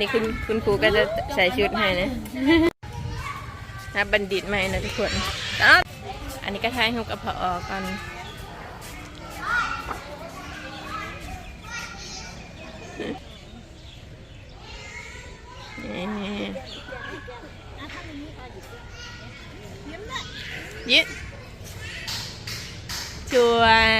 นี่คุณคุณครูก็จะใส่ชุดให้นะนะบัณฑิตใหม่นะทุกคนอันนี้ก็ทายหูกับพออก่อนยิ้มสวย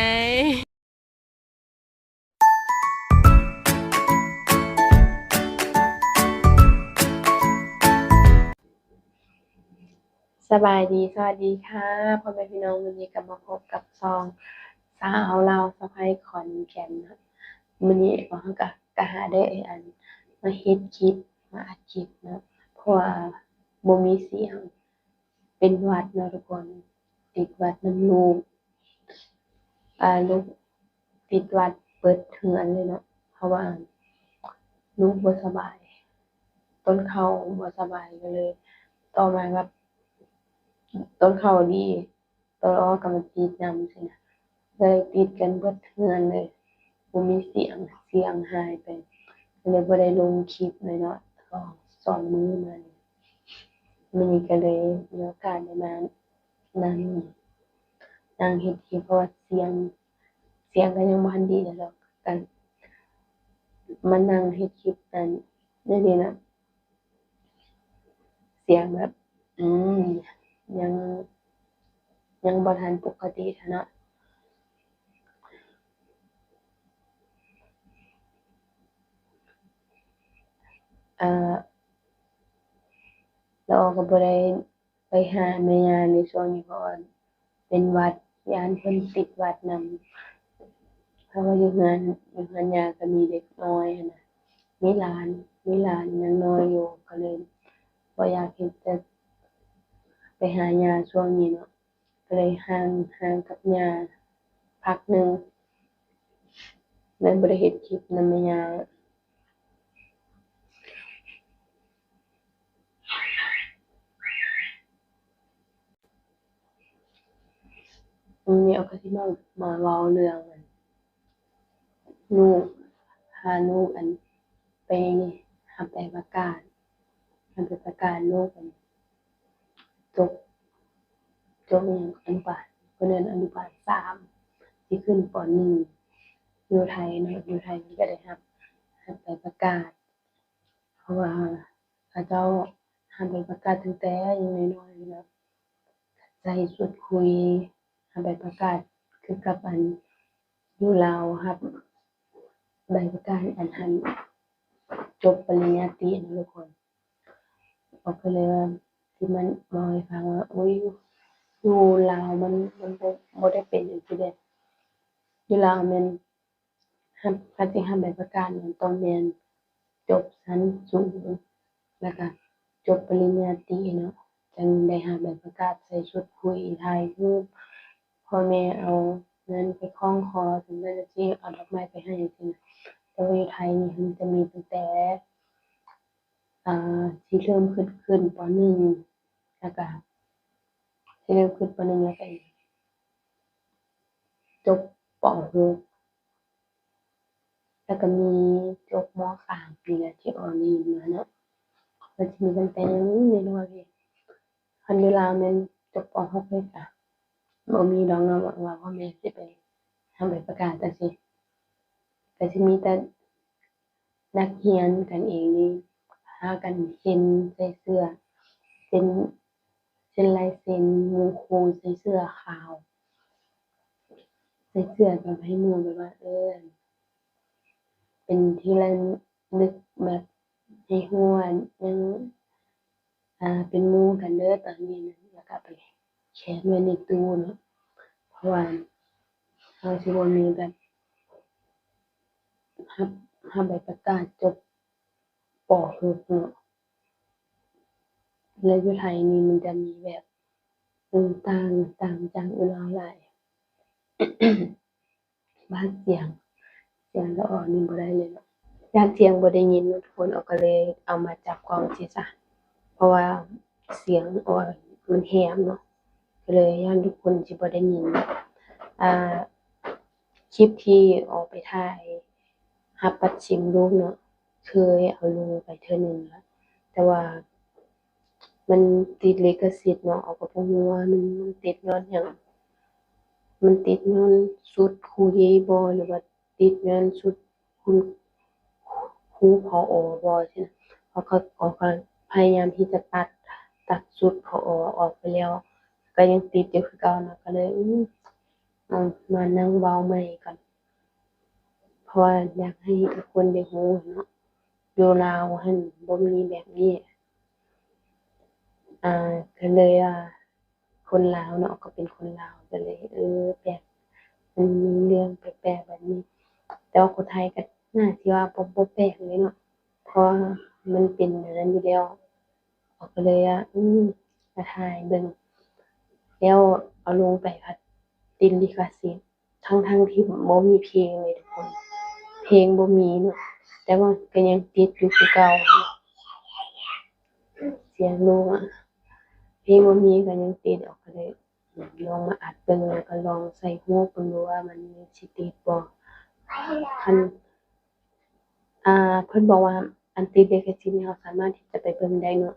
สบายดี สวัสดีค่ะพ่อแม่พี่น้องวันนี้กลับมาพบกับซองสาวเราสะพายขอนแก่นวันนี้ก็เขาก็กะหาได้อัน มาเฮ็ดคลิปมาอัดคลิปเนาะเพราะว่าบ่มีเสียงเป็นวัดเนาะทุกคนติดวัดน้ำลูกอ่าลูกติดวัดเปิดเถือนเลยเนาะเพราะว่าลูกบ่สบาย ต้นเขาบ่สบายก็เลย ต่อมาแบบ ต้นเขาดีต้นอ้อกำลังติดนำสินะเลยติดกันเบิดเทือนเลยบ่มีเสียงเสียงหายไปเลยบ่ได้ลงคลิปเลยเนาะก็สองมือมานี่มันนี้ก็เลยมีโอกาสได้มานั่งนั่งเฮ็ดคลิปเพราะว่าเสียงเสียงก็ยังบ่ทันดีแล้วดอกกันมานั่งเฮ็ดคลิปนั้นนี่ดีนะเสียงแบบ อืม ยังยังบ่ทันปกติเท่านะเอ่อเราก็บ่ได้ไปหาแม่ยาในช่วงนี้เพราะว่าเป็นวัดยานเพิ่นติดวัดนำเพราะว่าอยู่งานอยู่งานยาก็มีเด็กน้อยนะมีหลานมีหลานยังน้อยอยู่ก็เลยบ่อยากเฮ็ดแต่ หายาช่วงนี้เนาะก็เลยห่างห่างกับยาพักหนึ่งเลยบ่ได้เฮ็ดคลิปนำแม่ยาวันนี้เอาก็สิมามาเว้าเรื่องอันลูกพาลูกอันไปรับใบประกาศรับใบประกาศลูกอัน จบจบอย่างอนุบาลเพราะนั้นอนุบาลสามที่ขึ้นปหนึ่งอยู่ไทยเนาะอยู่ไทยมันก็ได้รับรับใบประกาศ เพราะว่าเขาเจ้ารับใบประกาศตั้งแต่ยังน้อยๆอยนะใจสุดคุยรับใบประกาศคือกับอันอยู่ลาวรับใบประกาศอันหันจบปริญญาตรีนะทุกคนบอกไปเลยว่า ที่มันบอกให้ฟังว่าอุ้ยอยู่ลาวมันมันบ่บ่ได้เป็นจังซี่เด้อยู่ลาวมันฮับคันสิรับบประกาศมันต้องแม่นจบชั้นสูงแล้วก็จบปริญญาตรีเนาะจังได้รับบประกาศใส่ชุดคุยถ่ายรูปพ่อแม่เอาเงินไปคล้องคอถึงแม้จะสิเอาดอกไม้ไปให้จังแต่ว่าอยู่ไทยนี่มันจะมีตั้งแต่อ่าที่เริ่มขึ้นขึ้นปหนึ่ง แล้วก็ที่เริ่มขึ้นปหนึ่งแล้วก็จบปหกแล้วก็มีจบมสามนี่แหละที่ออนีมาเนาะมันจะมีตั้งแต่ยังน้อยๆพี่คันเวลามันจบปหกเลยค่ะบ่มีดอกเนาะว่าว่าพ่อแม่สิไปทำใบประกาศจังซี่ก็สิมีแต่นักเรียนกันเองนี่พากันเซ็นใส่เสื้อเซ็น เซ็นลายเซ็นหมู่ครูใส่เสื้อขาวใส่เสื้อแบบให้มู่แบบว่าเออเป็นที่ระลึกแบบให้ฮู้ว่ายังอ่าเป็นมูกันเด้อตอนนี้นะแล้วก็ไปแขวนไว้ในตู้เนาะเพราะว่าเราสิบ่มีแบบรับรับใบประกาศจบป .6 เนาะ แล้วอยู่ไทยนี่มันจะมีแบบต่างต่างจากอยู่ลาวหลายบ้างเสียง เสียงละอ่อนนี่บ่ได้เลยเนาะย้านเสียงบ่ได้ยินทุกคนเอาก็เลยเอามาจับกล้องสิซะเพราะว่าเสียงอ่อนมันแหบเนาะก็เลยย้านทุกคนสิบ่ได้ยินอ่าคลิปที่ออกไปถ่ายรับปัดชิมลูกเนาะเคยเอาลงไปเทื่อหนึงแล้วแต่ว่า มันติดเลิขสิทธิ์เนาะเอาก็บ่ฮู้ว่ามันมันติดย้อนหยังมันติดย้อนชุดครูใหญ่บ่หรือว่าติดย้อนชุดคุณครูผออบ่ซี้นะเขาก็เขาก็พยายามที่จะตัดตัดชุดผอออกไปแล้ว ก็ยังติดอยู่คือเก่านะก็เลยอืมามานั่งเว้าใหม่ก่อนเพราะว่าอยากให้ทุกคนได้รู้เนาะอยู่ลาวหั้นบ่มีแบบนี้ อ่าก็เลยว่าคนลาวเนาะก็เป็นคนลาวก็เลยเออแปลกมันมีเรื่องแปลกๆแบบนี้ แต่ว่าคนไทยก็น่าสิว่าบ่บ่แปลกเลยเนาะเพราะมันเป็นแบบนั้นอยู่แล้วก็เลยว่าอืมมาถ่ายเบิ่งแล้วเอาลงไปผัดติดลิขสิทธิ์ทั้งที่บ่มีเพลงเลยทุกคน เพลงบ่มีเนาะแต่ว่าก็ยังติดอยู่คือเก่าเสียงลูกอะ เพลงบ่มีก็ยังติดออกก็เลยลองมาอัดเบิ่งแล้วก็ลองใส่หูเบิ่งดูว่ามันสิติดบ่คันอ่าเพิ่นบอกว่าอันติดลิขสิทธิ์นี่เราสามารถที่จะไปเบิ่งได้เนาะ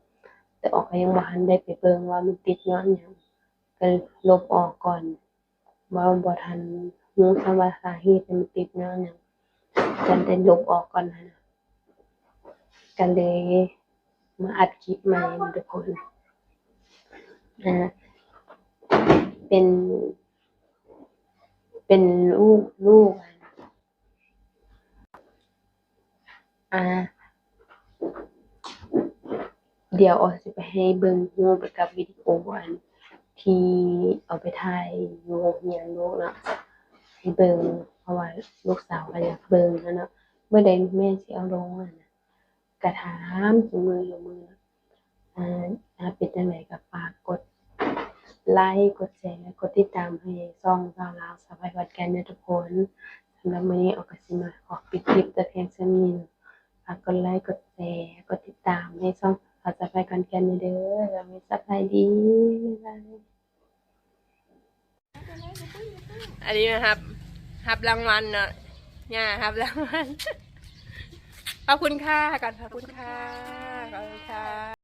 แต่ออกก็ยังบ่ทันได้ไปเบิ่งว่ามันติดย้อนหยังก็ลบออกก่อนว่าบ่ทันรู้ซะว่าสาเหตุมันติดย้อนหยังก็ได้ลบออกก่อนนน่ะก็เลยมาอัดคลิปใหม่ทุกคน อ่าเป็น เป็นลูกลูกอะอ่าเดี๋ยวออสิไปให้เบิ่งรูปกับวิดีโออันที่เอาไปถ่ายอยู่โรงเรียนลูกเนาะให้เบิ่งเพราะว่าลูกสาวก็อยากเบิ่งนะเนาะเมื่อใดแม่สิเอาลงอะนะก็ถามมืออยู่มือ อาถ้าเป็นจังไดก็ฝากกดไลค์กดแชร์กดติดตามให้ช่องสาวลาวสบายวัดกันนะทุกคนสำหรับมื้อนี้ออกกสิมาขอปิดคลิปแต่เพียงเท่านี้ฝากกดไลค์กดแชร์กดติดตามให้ช่องสาวสบายกันกันเด้อแล้วมีสบายดีบายบายอันนี้นะครับรับรางวัลเนาะเนี่ยรับรางวัลขอบคุณค่ะก่อนขอบคุณค่ะขอบคุณค่ะ